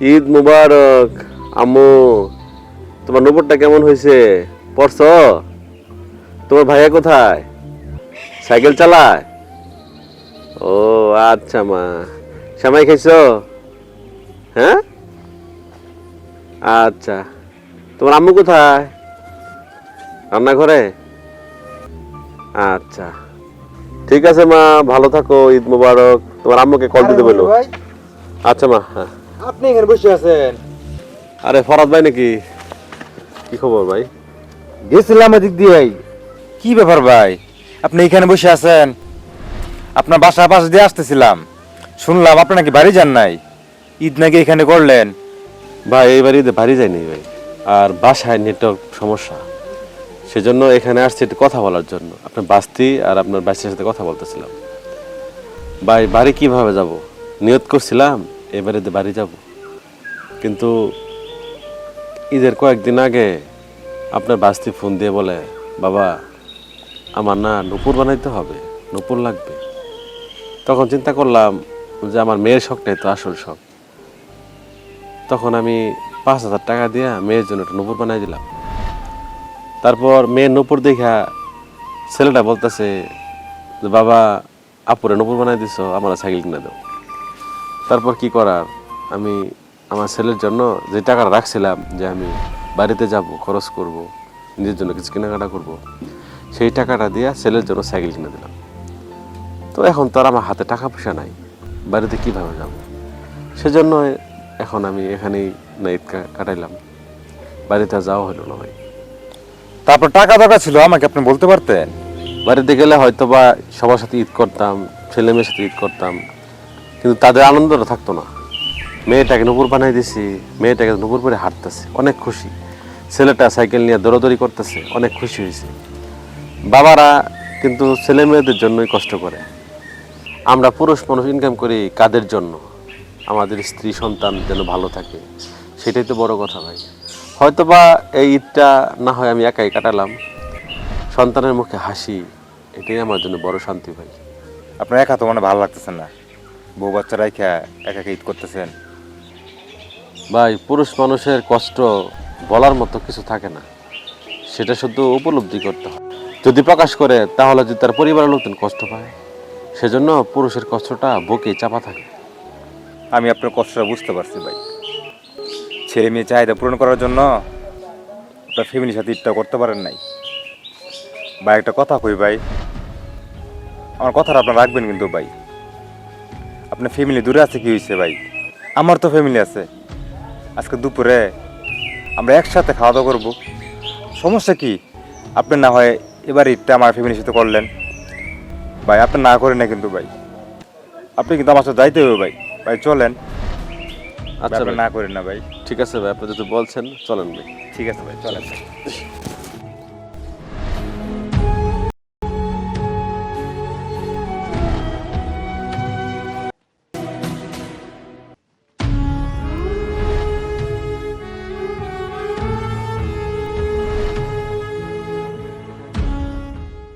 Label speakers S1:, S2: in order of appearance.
S1: ঈদ মুবারক আম্মু। তোমার নূপুরটা কেমন হয়েছে? পড়ছ? তোমার ভাইয়া কোথায়? সাইকেল চালায়? ও আচ্ছা মা। শ্যামাই খাইছো? হ্যাঁ? আচ্ছা। তোমার আম্মু কোথায়? রান্নাঘরে? আচ্ছা। ঠিক আছে মা। ভালো থাকো ঈদ মুবারক। তোমার আম্মুকে কল দিতে বলো। আচ্ছা মা হ্যাঁ।
S2: আপনি এখানে বসে আছেন?
S1: আরে ফরাদ ভাই নাকি? কি খবর ভাই?
S2: গেছিলাম এদিক দিয়ে ভাই কি ব্যাপার ভাই? আপনি এখানে বসে আছেন? আপনার বাসা পাশ দিয়ে আসতেছিলাম। শুনলাম আপনি নাকি বাড়ি যান নাই। ঈদ নাকি এখানে করলেন?
S1: ভাই এই বাড়িতে বাড়ি যায়নি ভাই। আর বাসায় নেটওয়ার্ক সমস্যা। সেজন্য এখানে আসছি একটু কথা বলার জন্য। আপনার বাস্তি আর আপনার বাচ্চার সাথে কথা বলতেছিলাম। ভাই বাড়ি কীভাবে যাব? নিয়ত করছিলাম? বাড়িতে বাড়ি যাব। কিন্তু ঈদের কয়েকদিন আগে আপনার বাস্তি ফোন দিয়ে বলে, বাবা, আমার না নুপুর বানাইতে হবে, নুপুর লাগবে। তখন চিন্তা করলাম যে আমার মেয়ের শখটাই তো আসল শখ। তখন আমি পাঁচ হাজার টাকা দিয়ে মেয়ের জন্য একটা নুপুর বানাই দিলাম। তারপর মেয়ের নুপুর দেখা ছেলেটা বলতেছে যে, বাবা, আপুরে নুপুর বানাই দিছ, আমার সাইকেল কিনে দাও। তারপর কি করার? আমি আমার ছেলের জন্য যে টাকাটা রাখছিলাম যে আমি বাড়িতে যাব খরচ করব নিজের জন্য কিছু কেনাকাটা করব সেই টাকাটা দিয়ে ছেলের জন্য সাইকেল কিনে দিলাম। তো এখন তো আর আমার হাতে টাকা পয়সা নাই বাড়িতে কীভাবে যাব? সেজন্য এখন আমি এখানেই না নাইট কাটাইলাম। বাড়িতে যাওয়া হলো না ভাই।
S2: তারপর টাকা দরকার ছিল আমাকে আপনি বলতে পারতেন?
S1: বাড়িতে গেলে হয়তো বা সবার সাথে ঈদ করতাম ছেলে মেয়ের সাথে ঈদ করতাম। কিন্তু তাদের আনন্দটা থাকতো না। মেয়েটাকে নুপুর বানাই দিছি, মেয়েটাকে নুপুর পরে হাঁটতেছে, অনেক খুশি। ছেলেটা সাইকেল নিয়ে দৌড়াদৌড়ি করতেছে, অনেক খুশি হয়েছে। বাবারা কিন্তু ছেলে মেয়েদের জন্যই কষ্ট করে। আমরা পুরুষ মানুষ ইনকাম করি কাদের জন্য? আমাদের স্ত্রী সন্তান যেন ভালো থাকে, সেটাই তো বড় কথা ভাই। হয়তোবা এই ঈদটা না হয় আমি একাই কাটালাম। সন্তানের মুখে হাসি, এটাই আমার জন্য বড় শান্তি ভাই।
S2: আপনার একা তো মানে ভালো লাগতেছে না। বউ বাচ্চা রাইখা একা একা ঈদ করতেছেন।
S1: ভাই পুরুষ মানুষের কষ্ট বলার মতো কিছু থাকে না। সেটা শুধু উপলব্ধি করতে হয়। যদি প্রকাশ করে তাহলে যদি তার পরিবারের লোকজন কষ্ট পায় সেজন্য পুরুষের কষ্টটা বুকে চাপা থাকে।
S2: আমি আপনার কষ্টটা বুঝতে পারছি ভাই। ছেলে মেয়ে চাহিদা পূরণ করার জন্য আপনার ফ্যামিলির সাথে ঈদটা করতে পারেন নাই। ভাই একটা কথা কই ভাই? আমার কথাটা আপনার রাখবেন কিন্তু ভাই। আপনার ফ্যামিলি দূরে আছে কি হয়েছে ভাই? আমার তো ফ্যামিলি আছে। আজকে দুপুরে আমরা একসাথে খাওয়া দাওয়া করব। সমস্যা কি? আপনি না হয় এবার ঈদটা আমার ফ্যামিলির সাথে করলেন। ভাই আপনি না করেন না কিন্তু ভাই। আপনি কিন্তু আমার সাথে যাইতে হবে ভাই। ভাই চলেন।
S1: আচ্ছা
S2: আপনি না করেন না ভাই।
S1: ঠিক আছে ভাই আপনি যদি বলছেন চলেন ভাই।
S2: ঠিক আছে ভাই চলেন।